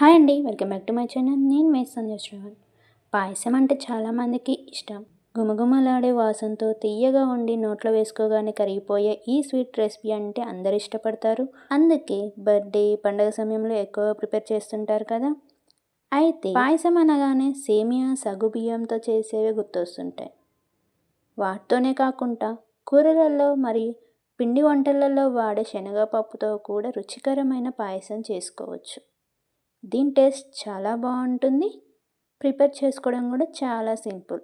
Hi అండి welcome back to my channel. నేను మీ సంజయ్ పాయసం అంటే చాలామందికి ఇష్టం. గుమగుమలాడే వాసనతో తీయగా ఉండి నోట్లో వేసుకోగానే కరిగిపోయే ఈ స్వీట్ రెసిపీ అంటే అందరు ఇష్టపడతారు. అందుకే బర్త్డే పండగ సమయంలో ఎక్కువ ప్రిపేర్ చేస్తుంటారు కదా? అయితే పాయసం అనగానే సేమియా సగు బియ్యంతో చేసేవి గుర్తొస్తుంటాయి. వాటితోనే కాకుండా కూరలలో మరి పిండి వంటలలో వాడే శనగపప్పుతో కూడా రుచికరమైన పాయసం చేసుకోవచ్చు. దీని టేస్ట్ చాలా బాగుంటుంది. ప్రిపేర్ చేసుకోవడం కూడా చాలా సింపుల్.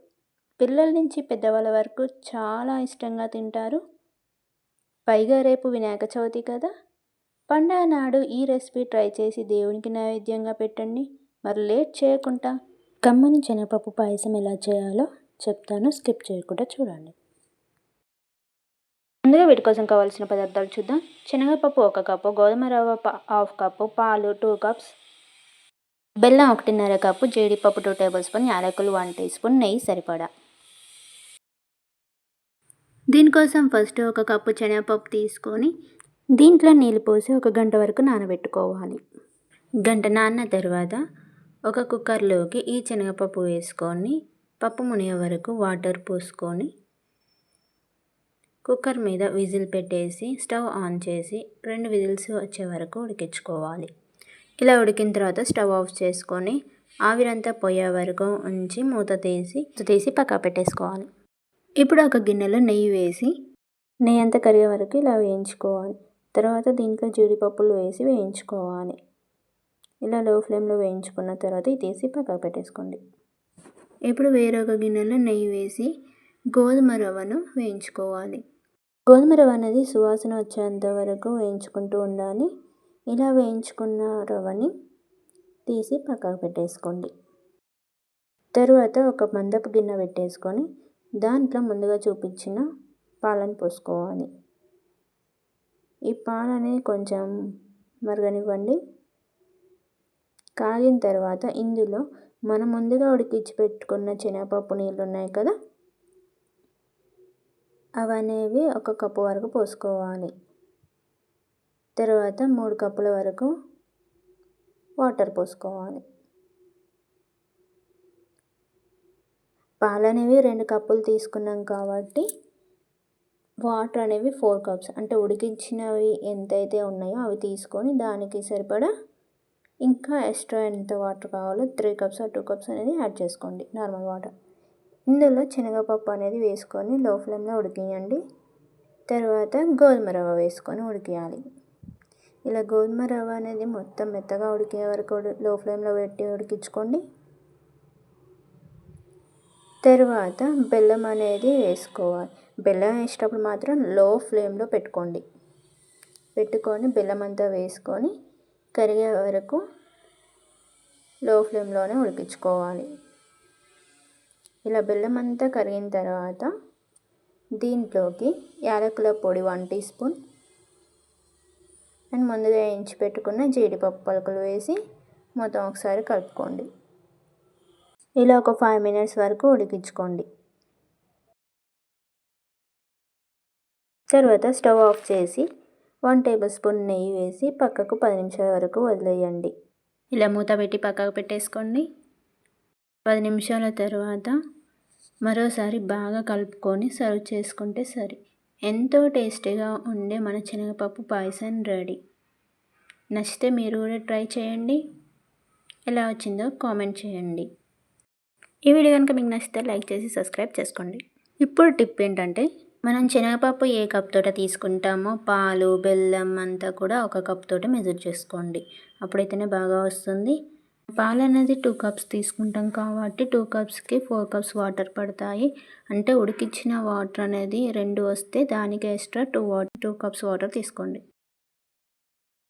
పిల్లల నుంచి పెద్దవాళ్ళ వరకు చాలా ఇష్టంగా తింటారు. పైగా రేపు వినాయక చవితి కదా. పండగ నాడు ఈ రెసిపీ ట్రై చేసి దేవునికి నైవేద్యంగా పెట్టండి. మరి లేట్ చేయకుండా కమ్మని శనగపప్పు పాయసం ఎలా చేయాలో చెప్తాను. స్కిప్ చేయకుండా చూడండి. ముందుగా వీటి కోసం కావాల్సిన పదార్థాలు చూద్దాం. శనగపప్పు ఒక కప్పు గోధుమ రవ్వ హాఫ్ కప్పు పాలు టూ కప్స్ బెల్లం ఒకటిన్నర కప్పు జీడిపప్పు టూ టేబుల్ స్పూన్ యాలకులు వన్ టీ స్పూన్ నెయ్యి సరిపడా. దీనికోసం ఫస్ట్ ఒక కప్పు శనగపప్పు తీసుకొని దీంట్లో నీళ్ళు పోసి ఒక గంట వరకు నానబెట్టుకోవాలి. గంట నాన్న తర్వాత ఒక కుక్కర్లోకి ఈ శనగపప్పు వేసుకొని పప్పు మునిగే వరకు వాటర్ పోసుకొని కుక్కర్ మీద విజిల్ పెట్టేసి స్టవ్ ఆన్ చేసి రెండు విజిల్స్ వచ్చే వరకు ఉడికించుకోవాలి. ఇలా ఉడికిన తర్వాత స్టవ్ ఆఫ్ చేసుకొని ఆవిరంతా పోయే వరకు ఉంచి మూత తీసి తీసి పక్క పెట్టేసుకోవాలి. ఇప్పుడు ఒక గిన్నెలో నెయ్యి వేసి నెయ్యి అంతా కరిగే వరకు ఇలా వేయించుకోవాలి. తర్వాత దీంట్లో జీడిపప్పులు వేసి వేయించుకోవాలి. ఇలా లో ఫ్లేమ్లో వేయించుకున్న తర్వాత ఇది తీసి పక్క పెట్టేసుకోండి. ఇప్పుడు వేరొక గిన్నెలో నెయ్యి వేసి గోధుమ రవ్వను వేయించుకోవాలి. గోధుమ రవ్వ అనేది సువాసన వచ్చేంత వరకు వేయించుకుంటూ ఉండాలి. ఇలా వేయించుకున్న రవ్వని తీసి పక్కకు పెట్టేసుకోండి. తరువాత ఒక మందపు గిన్నె పెట్టేసుకొని దాంట్లో ముందుగా చూపించిన పాలను పోసుకోవాలి. ఈ పాలని కొంచెం మరగనివ్వండి. కాగిన తర్వాత ఇందులో మనం ముందుగా ఉడికించి పెట్టుకున్న శనగపప్పు నీళ్ళు ఉన్నాయి కదా అవనేవి ఒక కప్పు వరకు పోసుకోవాలి. తర్వాత మూడు కప్పుల వరకు వాటర్ పోసుకోవాలి. పాలు అనేవి రెండు కప్పులు తీసుకున్నాం కాబట్టి వాటర్ అనేవి ఫోర్ కప్స్. అంటే ఉడికించినవి ఎంతైతే ఉన్నాయో అవి తీసుకొని దానికి సరిపడా ఇంకా ఎక్స్ట్రా ఎంత వాటర్ కావాలో త్రీ కప్స్ టూ కప్స్ అనేది యాడ్ చేసుకోండి నార్మల్ వాటర్. ఇందులో శనగపప్పు అనేది వేసుకొని లో ఫ్లేమ్లో ఉడికియండి. తర్వాత గోధుమ రవ్వ వేసుకొని ఉడికియాలి. ఇలా గోధుమ రవ్వ అనేది మొత్తం మెత్తగా ఉడికే వరకు లో ఫ్లేమ్లో పెట్టి ఉడికించుకోండి. తర్వాత బెల్లం అనేది వేసుకోవాలి. బెల్లం వేసేటప్పుడు మాత్రం లో ఫ్లేమ్లో పెట్టుకోండి. పెట్టుకొని బెల్లం అంతా వేసుకొని కరిగే వరకు లో ఫ్లేమ్లోనే ఉడికించుకోవాలి. ఇలా బెల్లం అంతా కరిగిన తర్వాత దీంట్లోకి యాలకుల పొడి వన్ టీ స్పూన్ అండ్ ముందుగా వేయించి పెట్టుకున్న జీడిపప్పు పలుకులు వేసి మొత్తం ఒకసారి కలుపుకోండి. ఇలా ఒక ఫైవ్ మినిట్స్ వరకు ఉడికించుకోండి. తర్వాత స్టవ్ ఆఫ్ చేసి వన్ టేబుల్ స్పూన్ నెయ్యి వేసి పక్కకు పది నిమిషాల వరకు వదిలేయండి. ఇలా మూత పెట్టి పక్కకు పెట్టేసుకోండి. పది నిమిషాల తర్వాత మరోసారి బాగా కలుపుకొని సర్వ్ చేసుకుంటే సరి. ఎంతో టేస్టీగా ఉండే మన శనగపప్పు పాయసం రెడీ. నచ్చితే మీరు కూడా ట్రై చేయండి. ఎలా వచ్చిందో కామెంట్ చేయండి. ఈ వీడియో కనుక మీకు నచ్చితే లైక్ చేసి సబ్స్క్రైబ్ చేసుకోండి. ఇప్పుడు టిప్ ఏంటంటే మనం శనగపప్పు ఏ కప్ తోట తీసుకుంటామో పాలు బెల్లం అంతా కూడా ఒక కప్ తోట మెజర్ చేసుకోండి. అప్పుడైతేనే బాగా వస్తుంది. పాలు అనేది టూ కప్స్ తీసుకుంటాం కాబట్టి టూ కప్స్కి ఫోర్ కప్స్ వాటర్ పడతాయి. అంటే ఉడికించిన వాటర్ అనేది రెండు వస్తే దానికి extra two water two cups water తీసుకోండి.